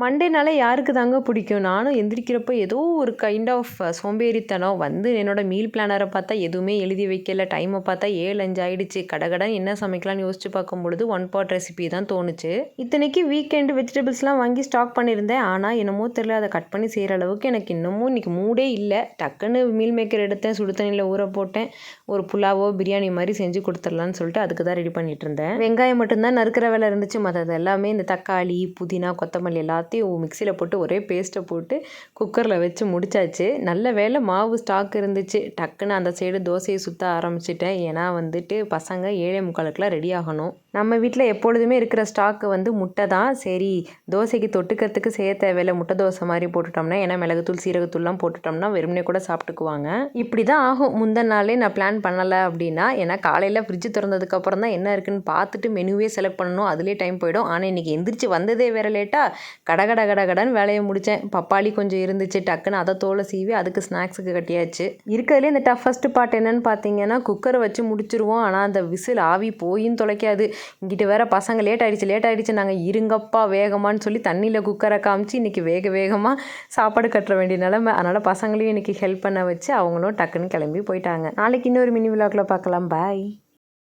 மண்டேனால யாருக்கு தாங்க பிடிக்கும்? நானும் எந்திரிக்கிறப்போ ஏதோ ஒரு கைண்ட் ஆஃப் சோம்பேறித்தனம் வந்து என்னோடய மீல் பிளானரை பார்த்தா எதுவுமே எழுதி வைக்கல. டைமை பார்த்தா ஏழு அஞ்சு ஆயிடுச்சு. கடகடன் என்ன சமைக்கலாம்னு யோசிச்சு பார்க்கும் பொழுது ஒன் பாட் ரெசிபி தான் தோணுச்சு. இத்தனைக்கு வீக்கெண்டு வெஜிடபிள்ஸ்லாம் வாங்கி ஸ்டாக் பண்ணியிருந்தேன். ஆனால் என்னமோ தெரியல அதை கட் பண்ணி செய்கிற அளவுக்கு எனக்கு இன்னமும் இன்றைக்கி மூடே இல்லை. டக்குன்னு மீல் மேக்கர் எடுத்தேன். சுடு தண்ணியில் ஊற போட்டேன். ஒரு புலாவோ பிரியாணி மாதிரி செஞ்சு கொடுத்துடலான்னு சொல்லிட்டு அதுக்கு தான் ரெடி பண்ணிட்டு இருந்தேன். வெங்காயம் மட்டும்தான் நறுக்கிற வேலை இருந்துச்சு. மற்றது எல்லாமே இந்த தக்காளி புதினா கொத்தமல்லி எல்லாத்தையும் மிக்சியில் போட்டு ஒரே பேஸ்ட்டை போட்டு குக்கரில் வச்சு முடிச்சாச்சு. நல்ல வேளை மாவு ஸ்டாக் இருந்துச்சு. டக்குன்னு அந்த சைடு தோசையை சுற்ற ஆரம்பிச்சிட்டேன். ஏன்னா வந்துட்டு பசங்க ஏழே முக்காலுக்குலாம் ரெடி ஆகணும். நம்ம வீட்டில் எப்பொழுதுமே இருக்கிற ஸ்டாக்கு வந்து முட்டை தான். சரி தோசைக்கு தொட்டுக்கிறதுக்கு செய்ய தேவையில்ல. முட்டை தோசை மாதிரி போட்டுட்டோம்னா ஏன்னா மிளகுத்தூள் சீரகத்தூள்லாம் போட்டுட்டோம்னா வெறுமனே கூட சாப்பிட்டுக்குவாங்க. இப்படி தான் ஆகும். முந்தின நாளே நான் பிளான் பண்ணலை அப்படின்னா ஏன்னா காலையில் ஃப்ரிட்ஜ் திறந்ததுக்கப்புறம் தான் என்ன இருக்குன்னு பார்த்துட்டு மெனுவே செலக்ட் பண்ணணும். அதுலேயே டைம் போயிடும். ஆனால் இன்றைக்கி எந்திரிச்சு வந்ததே வேறு லேட்டாக கடை கடகட கட வேலையை முடித்தேன் பப்பாளி கொஞ்சம் இருந்துச்சு டக்குன்னு அதை தோலை சீவி அதுக்கு ஸ்நாக்ஸுக்கு கட்டியாச்சு. இருக்கிறதுலே இந்த டஃபஸ்ட் பார்ட் என்னன்னு பார்த்தீங்கன்னா குக்கரை வச்சு முடிச்சிருவோம். ஆனால் அந்த விசில் ஆவி போயும் தொலைக்காது. இங்கிட்டு வேற பசங்க லேட் ஆகிடுச்சு லேட் ஆகிடுச்சு நாங்கள் இருங்கப்பா வேகமான்னு சொல்லி தண்ணியில் குக்கரை காமிச்சு இன்றைக்கி வேக வேகமாக சாப்பாடு கட்டுற வேண்டிய நிலமை. அதனால் பசங்களையும் இன்றைக்கி ஹெல்ப் பண்ண வச்சு அவங்களும் டக்குன்னு கிளம்பி போயிட்டாங்க. நாளைக்கு இன்னொரு மினி விழாக்கில் பார்க்கலாம். பாய்